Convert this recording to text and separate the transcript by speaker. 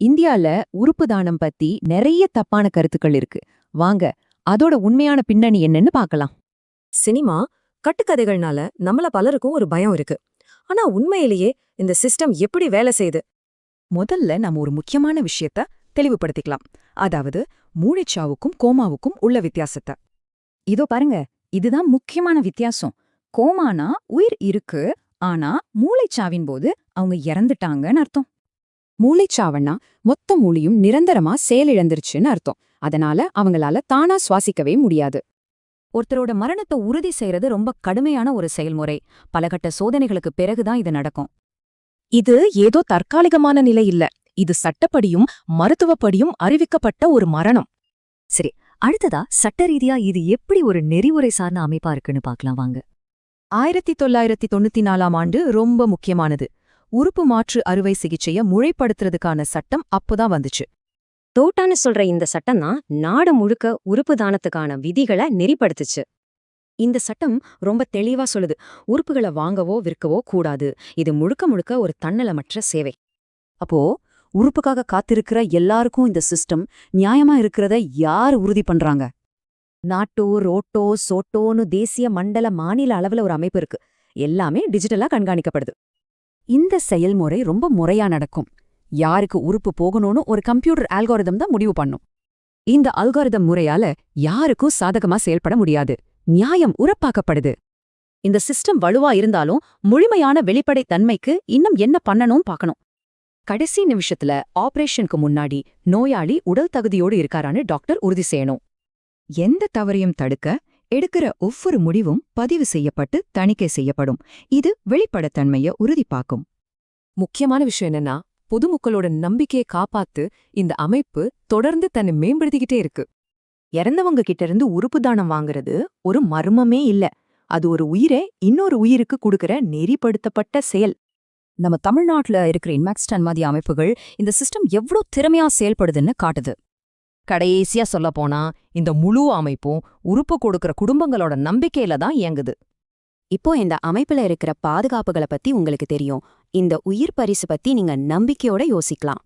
Speaker 1: இந்தியால உறுப்பு தானம் பத்தி நிறைய தப்பான கருத்துக்கள் இருக்கு. வாங்க அதோட உண்மையான பின்னணி என்னன்னு பார்க்கலாம்.
Speaker 2: சினிமா கட்டுக்கதைகள்னால நம்மள பலருக்கும் ஒரு பயம் இருக்கு. ஆனா உண்மையிலேயே இந்த சிஸ்டம் எப்படி வேலை செய்யுது?
Speaker 3: முதல்ல நம்ம ஒரு முக்கியமான விஷயத்த தெளிவுபடுத்திக்கலாம். அதாவது மூளைச்சாவுக்கும் கோமாவுக்கும் உள்ள வித்தியாசத்தை.
Speaker 1: இதோ பாருங்க இதுதான் முக்கியமான வித்தியாசம். கோமானா உயிர் இருக்கு ஆனா மூளைச்சாவின் போது அவங்க இறந்துட்டாங்கன்னு அர்த்தம். மூளைச்சாவன்னா மொத்த மூளையும் நிரந்தரமா செயலிழந்துருச்சுன்னு அர்த்தம். அதனால அவங்களால தானா சுவாசிக்கவே முடியாது. ஒருத்தரோட மரணத்தை உறுதி செய்யறது ரொம்ப கடுமையான ஒரு செயல்முறை. பலகட்ட சோதனைகளுக்கு பிறகுதான் இது நடக்கும்.
Speaker 3: இது ஏதோ தற்காலிகமான நிலை இல்ல. இது சட்டப்படியும் மருத்துவப்படியும் அறிவிக்கப்பட்ட ஒரு மரணம்.
Speaker 2: சரி அடுத்ததா சட்ட ரீதியா இது எப்படி ஒரு நெறிமுறை சார்ந்த அமைப்பா இருக்குன்னு பார்க்கலாம் வாங்க.
Speaker 3: ஆயிரத்தி தொள்ளாயிரத்தி தொண்ணூத்தி நாலாம் ஆண்டு ரொம்ப முக்கியமானது. உறுப்பு மாற்று அறுவை சிகிச்சையை முறைப்படுத்துறதுக்கான சட்டம் அப்போதான் வந்துச்சு.
Speaker 2: தோட்டான்னு சொல்ற இந்த சட்டம் தான் நாடு முழுக்க உறுப்பு தானத்துக்கான விதிகளை நெறிப்படுத்துச்சு. இந்த சட்டம் ரொம்ப தெளிவா சொல்லுது. உறுப்புகளை வாங்கவோ விற்கவோ கூடாது. இது முழுக்க முழுக்க ஒரு தன்னலமற்ற சேவை.
Speaker 4: அப்போ உறுப்புக்காக காத்திருக்கிற எல்லாருக்கும் இந்த சிஸ்டம் நியாயமா இருக்கிறத யார் உறுதி பண்றாங்க?
Speaker 2: நாட்டோ ரோட்டோ சோட்டோன்னு தேசிய மண்டல மாநில அளவுல ஒரு அமைப்பு இருக்கு. எல்லாமே டிஜிட்டலா கண்காணிக்கப்படுது.
Speaker 4: இந்த செயல்முறை ரொம்ப முறையா நடக்கும். யாருக்கு உறுப்பு போகணும்னு ஒரு கம்ப்யூட்டர் ஆல்காரிதம் தான் முடிவு பண்ணும். இந்த அல்காரிதம் முறையால யாருக்கும் சாதகமா செயல்பட முடியாது. நியாயம் உறப்பாக்கப்படுது இந்த சிஸ்டம் வலுவா இருந்தாலும் முழுமையான வெளிப்படை தன்மைக்கு இன்னும் என்ன பண்ணணும் பார்க்கணும். கடைசி நிமிஷத்துல ஆபரேஷனுக்கு முன்னாடி நோயாளி உடல் தகுதியோடு இருக்காரான்னு டாக்டர் உறுதி செய்யணும்.
Speaker 3: எந்த தவறையும் தடுக்க எடுக்கிற ஒவ்வொரு முடிவும் பதிவு செய்யப்பட்டு தணிக்கை செய்யப்படும். இது வெளிப்படைத்தன்மைய உறுதிப்பாக்கும்.
Speaker 5: முக்கியமான விஷயம் என்னன்னா பொதுமக்களோட நம்பிக்கையை காப்பாத்து இந்த அமைப்பு தொடர்ந்து தன்னை மேம்படுத்திக்கிட்டே இருக்கு.
Speaker 3: இறந்தவங்க கிட்ட இருந்து உறுப்பு தானம் வாங்குறது ஒரு மர்மமே இல்ல. அது ஒரு உயிரை இன்னொரு உயிருக்கு கொடுக்கிற நெறிப்படுத்தப்பட்ட செயல்.
Speaker 4: நம்ம தமிழ்நாட்டுல இருக்கிற இன்மேக்ஸ்டன் மாதிரி அமைப்புகள் இந்த சிஸ்டம் எவ்ளோ திறமையா செயல்படுதுன்னு காட்டுது. கடைசியா சொல்ல போனா இந்த முழு அமைப்பும் உறுப்பு கொடுக்கிற குடும்பங்களோட நம்பிக்கையில தான் இயங்குது.
Speaker 6: இப்போ இந்த அமைப்புல இருக்கிற பாதுகாப்புகளை பத்தி உங்களுக்கு தெரியும். இந்த உயிர் பரிசு பத்தி நீங்க நம்பிக்கையோட யோசிக்கலாம்.